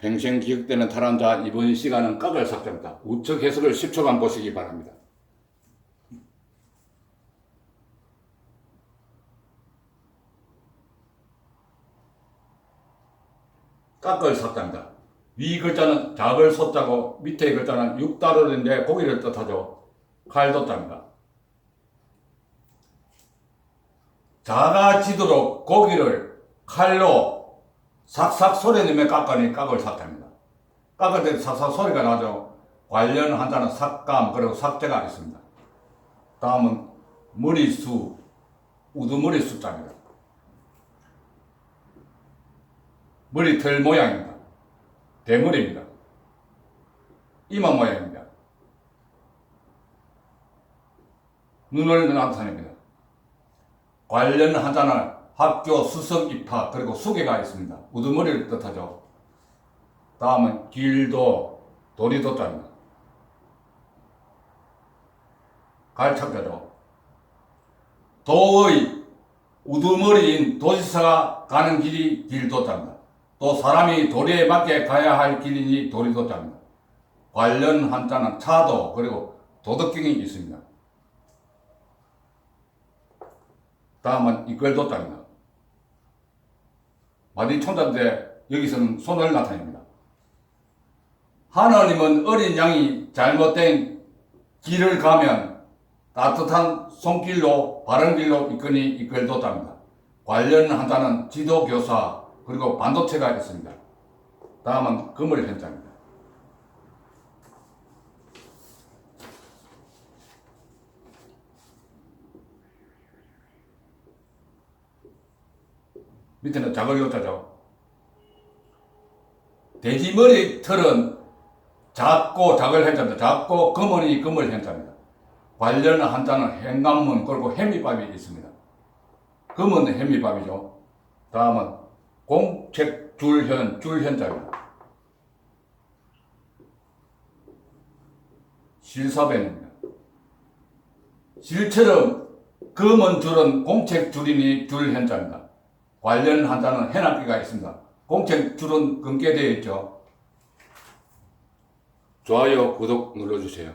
뱅생 기억되는 탈환자 이번 시간은 깍을 삭제합니다. 우측 해석을 10초간 보시기 바랍니다. 깍을 삭제합니다. 위 글자는 작을 소자고 밑에 글자는 육다로 인데 고기를 뜻하죠. 칼도자입니다. 작아지도록 고기를 칼로 삭삭 소리 내며 깎으니 깍을 삭제합니다. 깎을 때 삭삭 소리가 나죠. 관련 한자는 삭감 그리고 삭제가 있습니다. 다음은 머리수 우두머리 숫자입니다. 머리털 모양입니다. 대머리입니다. 이마 모양입니다. 눈을 나타냅니다. 관련 한자는 학교 수석 입학 그리고 수계가 있습니다. 우두머리를 뜻하죠. 다음은 길도 도리도 자입니다. 갈착자죠. 도의 우두머리인 도지사가 가는 길이 길도 자입니다. 또 사람이 도리에 맞게 가야 할 길이니 도리도 자입니다. 관련 한자는 차도 그리고 도덕경이 있습니다. 다음은 이끌도 자입니다. 마디 총자인데 여기서는 손을 나타냅니다. 하나님은 어린 양이 잘못된 길을 가면 따뜻한 손길로 바른 길로 이끄니 이끌도자입니다. 관련 한 자는 지도교사 그리고 반도체가 있습니다. 다음은 금을 현자입니다. 밑에는 작을 요자죠. 돼지 머리 털은 작고 작을 현자입니다. 작고 금은이 금을 현자입니다. 관련 한자는 행간문 그리고 해미밥이 있습니다. 금은 해미밥이죠. 다음은 공책 줄현 줄현자입니다. 실사변입니다. 실처럼 금은 줄은 공책 줄이니 줄현자입니다. 관련 한자는 해놨기가 있습니다. 공책 줄은 금게 되어 있죠. 좋아요, 구독 눌러주세요.